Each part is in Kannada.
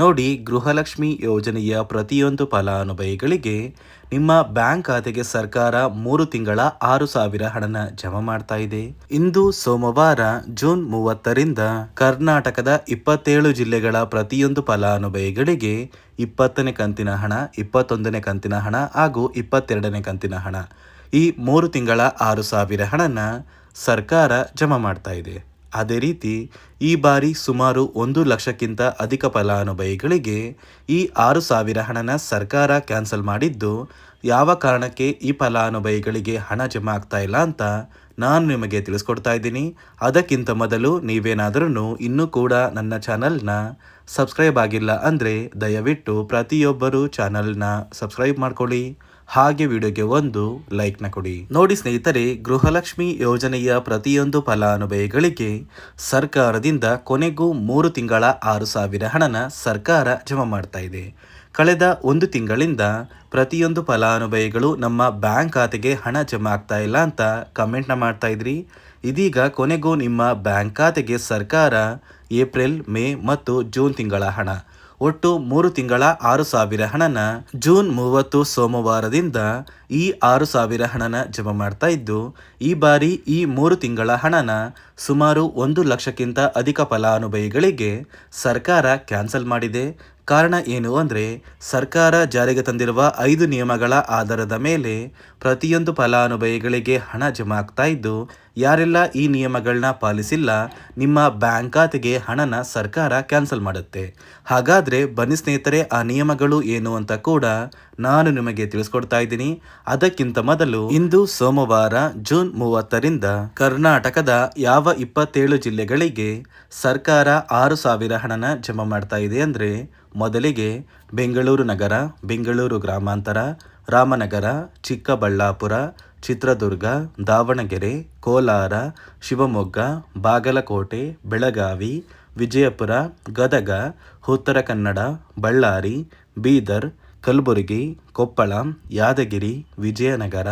ನೋಡಿ ಗೃಹಲಕ್ಷ್ಮಿ ಯೋಜನೆಯ ಪ್ರತಿಯೊಂದು ಫಲಾನುಭವಿಗಳಿಗೆ ನಿಮ್ಮ ಬ್ಯಾಂಕ್ ಖಾತೆಗೆ ಸರ್ಕಾರ ಮೂರು ತಿಂಗಳ ಆರು ಸಾವಿರ ಹಣನ ಜಮಾ ಮಾಡ್ತಾ ಇದೆ. ಇಂದು ಸೋಮವಾರ ಜೂನ್ ಮೂವತ್ತರಿಂದ ಕರ್ನಾಟಕದ ಇಪ್ಪತ್ತೇಳು ಜಿಲ್ಲೆಗಳ ಪ್ರತಿಯೊಂದು ಫಲಾನುಭವಿಗಳಿಗೆ ಇಪ್ಪತ್ತನೇ ಕಂತಿನ ಹಣ, ಇಪ್ಪತ್ತೊಂದನೇ ಕಂತಿನ ಹಣ ಹಾಗೂ ಇಪ್ಪತ್ತೆರಡನೇ ಕಂತಿನ ಹಣ ಈ ಮೂರು ತಿಂಗಳ ಆರು ಸಾವಿರ ಹಣನ ಸರ್ಕಾರ ಜಮಾ ಮಾಡ್ತಾ ಇದೆ. ಅದೇ ರೀತಿ ಈ ಬಾರಿ ಸುಮಾರು ಒಂದು ಲಕ್ಷಕ್ಕಿಂತ ಅಧಿಕ ಫಲಾನುಭವಿಗಳಿಗೆ ಈ ಆರು ಸಾವಿರ ಹಣನ ಸರ್ಕಾರ ಕ್ಯಾನ್ಸಲ್ ಮಾಡಿದ್ದು, ಯಾವ ಕಾರಣಕ್ಕೆ ಈ ಫಲಾನುಭವಿಗಳಿಗೆ ಹಣ ಜಮಾ ಆಗ್ತಾ ಇಲ್ಲ ಅಂತ ನಾನು ನಿಮಗೆ ತಿಳಿಸ್ಕೊಡ್ತಾ ಇದ್ದೀನಿ. ಅದಕ್ಕಿಂತ ಮೊದಲು ನೀವೇನಾದರೂ ಇನ್ನೂ ಕೂಡ ನನ್ನ ಚಾನಲ್ನ ಸಬ್ಸ್ಕ್ರೈಬ್ ಆಗಿಲ್ಲ ಅಂದರೆ ದಯವಿಟ್ಟು ಪ್ರತಿಯೊಬ್ಬರೂ ಚಾನಲ್ನ ಸಬ್ಸ್ಕ್ರೈಬ್ ಮಾಡ್ಕೊಳ್ಳಿ. ಹಾಗೆ ವಿಡಿಯೋಗೆ ಒಂದು ಲೈಕ್ನ ಕೊಡಿ. ನೋಡಿ ಸ್ನೇಹಿತರೆ, ಗೃಹಲಕ್ಷ್ಮಿ ಯೋಜನೆಯ ಪ್ರತಿಯೊಂದು ಫಲಾನುಭವಿಗಳಿಗೆ ಸರ್ಕಾರದಿಂದ ಕೊನೆಗೂ ಮೂರು ತಿಂಗಳ ಆರು ಸಾವಿರ ಹಣನ ಸರ್ಕಾರ ಜಮಾ ಮಾಡ್ತಾ ಇದೆ. ಕಳೆದ ಒಂದು ತಿಂಗಳಿಂದ ಪ್ರತಿಯೊಂದು ಫಲಾನುಭವಿಗಳು ನಮ್ಮ ಬ್ಯಾಂಕ್ ಖಾತೆಗೆ ಹಣ ಜಮಾ ಆಗ್ತಾ ಇಲ್ಲ ಅಂತ ಕಮೆಂಟ್ನ ಮಾಡ್ತಾ ಇದ್ರಿ. ಇದೀಗ ಕೊನೆಗೂ ನಿಮ್ಮ ಬ್ಯಾಂಕ್ ಖಾತೆಗೆ ಸರ್ಕಾರ ಏಪ್ರಿಲ್, ಮೇ ಮತ್ತು ಜೂನ್ ತಿಂಗಳ ಹಣ. ಒಟ್ಟು ಮೂರು ತಿಂಗಳ ಆರು ಸಾವಿರ ಹಣನ ಜೂನ್ ಮೂವತ್ತು ಸೋಮವಾರದಿಂದ ಈ ಆರು ಸಾವಿರ ಹಣನ ಜಮಾ ಮಾಡ್ತಾ ಇದ್ದು, ಈ ಬಾರಿ ಈ ಮೂರು ತಿಂಗಳ ಹಣನ ಸುಮಾರು ಒಂದು ಲಕ್ಷಕ್ಕಿಂತ ಅಧಿಕ ಫಲಾನುಭವಿಗಳಿಗೆ ಸರ್ಕಾರ ಕ್ಯಾನ್ಸಲ್ ಮಾಡಿದೆ. ಕಾರಣ ಏನು ಅಂದರೆ, ಸರ್ಕಾರ ಜಾರಿಗೆ ತಂದಿರುವ ಐದು ನಿಯಮಗಳ ಆಧಾರದ ಮೇಲೆ ಪ್ರತಿಯೊಂದು ಫಲಾನುಭವಿಗಳಿಗೆ ಹಣ ಜಮಾ ಆಗ್ತಾ ಇದ್ದು, ಯಾರೆಲ್ಲ ಈ ನಿಯಮಗಳನ್ನ ಪಾಲಿಸಿಲ್ಲ, ನಿಮ್ಮ ಬ್ಯಾಂಕ್ ಖಾತೆಗೆ ಹಣನ ಸರ್ಕಾರ ಕ್ಯಾನ್ಸಲ್ ಮಾಡುತ್ತೆ. ಹಾಗಾದರೆ ಬನ್ನಿ ಸ್ನೇಹಿತರೆ, ಆ ನಿಯಮಗಳು ಏನು ಅಂತ ಕೂಡ ನಾನು ನಿಮಗೆ ತಿಳಿಸ್ಕೊಡ್ತಾ ಇದ್ದೀನಿ. ಅದಕ್ಕಿಂತ ಮೊದಲು ಇಂದು ಸೋಮವಾರ ಜೂನ್ ಮೂವತ್ತರಿಂದ ಕರ್ನಾಟಕದ ಯಾವ ಇಪ್ಪತ್ತೇಳು ಜಿಲ್ಲೆಗಳಿಗೆ ಸರ್ಕಾರ ಆರು ಸಾವಿರ ಹಣನ ಜಮಾ ಮಾಡ್ತಾ ಇದೆ ಅಂದರೆ ಮೊದಲಿಗೆ ಬೆಂಗಳೂರು ನಗರ, ಬೆಂಗಳೂರು ಗ್ರಾಮಾಂತರ, ರಾಮನಗರ, ಚಿಕ್ಕಬಳ್ಳಾಪುರ, ಚಿತ್ರದುರ್ಗ, ದಾವಣಗೆರೆ, ಕೋಲಾರ, ಶಿವಮೊಗ್ಗ, ಬಾಗಲಕೋಟೆ, ಬೆಳಗಾವಿ ವಿಜಯಪುರ, ಗದಗ, ಉತ್ತರ ಕನ್ನಡ, ಬಳ್ಳಾರಿ, ಬೀದರ್, ಕಲಬುರಗಿ, ಕೊಪ್ಪಳ, ಯಾದಗಿರಿ, ವಿಜಯನಗರ,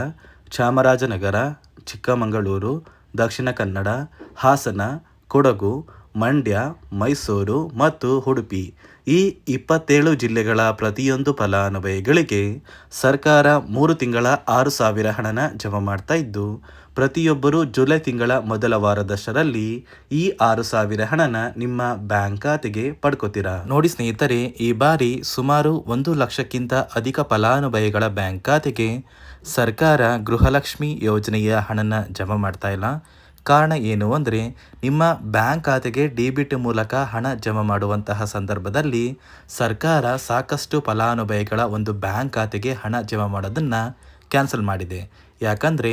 ಚಾಮರಾಜನಗರ, ಚಿಕ್ಕಮಗಳೂರು, ದಕ್ಷಿಣ ಕನ್ನಡ, ಹಾಸನ, ಕೊಡಗು, ಮಂಡ್ಯ, ಮೈಸೂರು ಮತ್ತು ಉಡುಪಿ. ಈ ಇಪ್ಪತ್ತೇಳು ಜಿಲ್ಲೆಗಳ ಪ್ರತಿಯೊಂದು ಫಲಾನುಭವಿಗಳಿಗೆ ಸರ್ಕಾರ ಮೂರು ತಿಂಗಳ ಆರು ಸಾವಿರ ಹಣನ ಜಮಾ ಮಾಡ್ತಾ ಇದ್ದು ಪ್ರತಿಯೊಬ್ಬರು ಜುಲೈ ತಿಂಗಳ ಮೊದಲ ವಾರದಷ್ಟರಲ್ಲಿ ಈ ಆರು ಸಾವಿರ ಹಣನ ನಿಮ್ಮ ಬ್ಯಾಂಕ್ ಖಾತೆಗೆ ಪಡ್ಕೋತೀರಾ? ನೋಡಿ ಸ್ನೇಹಿತರೆ, ಈ ಬಾರಿ ಸುಮಾರು ಒಂದು ಲಕ್ಷಕ್ಕಿಂತ ಅಧಿಕ ಫಲಾನುಭವಿಗಳ ಬ್ಯಾಂಕ್ ಖಾತೆಗೆ ಸರ್ಕಾರ ಗೃಹಲಕ್ಷ್ಮಿ ಯೋಜನೆಯ ಹಣನ ಜಮಾ ಮಾಡ್ತಾ ಇಲ್ಲ. ಕಾರಣ ಏನು ಅಂದರೆ, ನಿಮ್ಮ ಬ್ಯಾಂಕ್ ಖಾತೆಗೆ ಡಿಬಿಟ್ ಮೂಲಕ ಹಣ ಜಮಾ ಮಾಡುವಂತಹ ಸಂದರ್ಭದಲ್ಲಿ ಸರ್ಕಾರ ಸಾಕಷ್ಟು ಫಲಾನುಭವಿಗಳ ಒಂದು ಬ್ಯಾಂಕ್ ಖಾತೆಗೆ ಹಣ ಜಮಾ ಮಾಡೋದನ್ನು ಕ್ಯಾನ್ಸಲ್ ಮಾಡಿದೆ. ಯಾಕಂದರೆ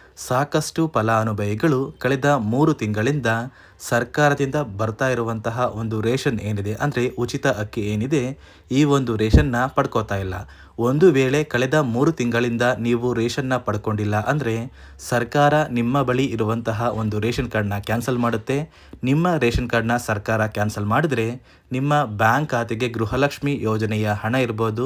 ಸಾಕಷ್ಟು ಫಲಾನುಭವಿಗಳು ಕಳೆದ ಮೂರು ತಿಂಗಳಿಂದ ಸರ್ಕಾರದಿಂದ ಬರ್ತಾ ಇರುವಂತಹ ಒಂದು ರೇಷನ್ ಏನಿದೆ, ಅಂದರೆ ಉಚಿತ ಅಕ್ಕಿ ಏನಿದೆ, ಈ ಒಂದು ರೇಷನ್ನ ಪಡ್ಕೋತಾ ಇಲ್ಲ. ಒಂದು ವೇಳೆ ಕಳೆದ ಮೂರು ತಿಂಗಳಿಂದ ನೀವು ರೇಷನ್ನ ಪಡ್ಕೊಂಡಿಲ್ಲ ಅಂದರೆ ಸರ್ಕಾರ ನಿಮ್ಮ ಬಳಿ ಇರುವಂತಹ ಒಂದು ರೇಷನ್ ಕಾರ್ಡ್ನ ಕ್ಯಾನ್ಸಲ್ ಮಾಡುತ್ತೆ. ನಿಮ್ಮ ರೇಷನ್ ಕಾರ್ಡ್ನ ಸರ್ಕಾರ ಕ್ಯಾನ್ಸಲ್ ಮಾಡಿದರೆ ನಿಮ್ಮ ಬ್ಯಾಂಕ್ ಖಾತೆಗೆ ಗೃಹಲಕ್ಷ್ಮಿ ಯೋಜನೆಯ ಹಣ ಇರ್ಬೋದು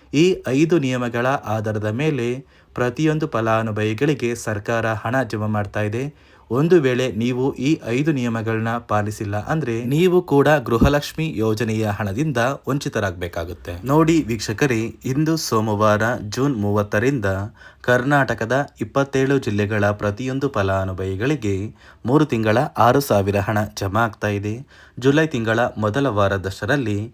ಈ ಐದು ನಿಯಮಗಳ ಆಧಾರದ ಮೇಲೆ ಪ್ರತಿಯೊಂದು ಫಲಾನುಭವಿಗಳಿಗೆ ಸರ್ಕಾರ ಹಣ ಜಮಾ ಮಾಡ್ತಾ ಇದೆ. ಒಂದು ವೇಳೆ ನೀವು ಈ ಐದು ನಿಯಮಗಳನ್ನ ಪಾಲಿಸಿಲ್ಲ ಅಂದ್ರೆ ನೀವು ಕೂಡ ಗೃಹಲಕ್ಷ್ಮಿ ಯೋಜನೆಯ ಹಣದಿಂದ ವಂಚಿತರಾಗಬೇಕಾಗುತ್ತೆ. ನೋಡಿ ವೀಕ್ಷಕರೇ, ಇಂದು ಸೋಮವಾರ ಜೂನ್ ಮೂವತ್ತರಿಂದ ಕರ್ನಾಟಕದ ಇಪ್ಪತ್ತೇಳು ಜಿಲ್ಲೆಗಳ ಪ್ರತಿಯೊಂದು ಫಲಾನುಭವಿಗಳಿಗೆ ಮೂರು ತಿಂಗಳ ಆರು ಸಾವಿರ ಹಣ ಜಮಾ ಆಗ್ತಾ ಇದೆ. ಜುಲೈ ತಿಂಗಳ ಮೊದಲ ವಾರದಷ್ಟರಲ್ಲಿ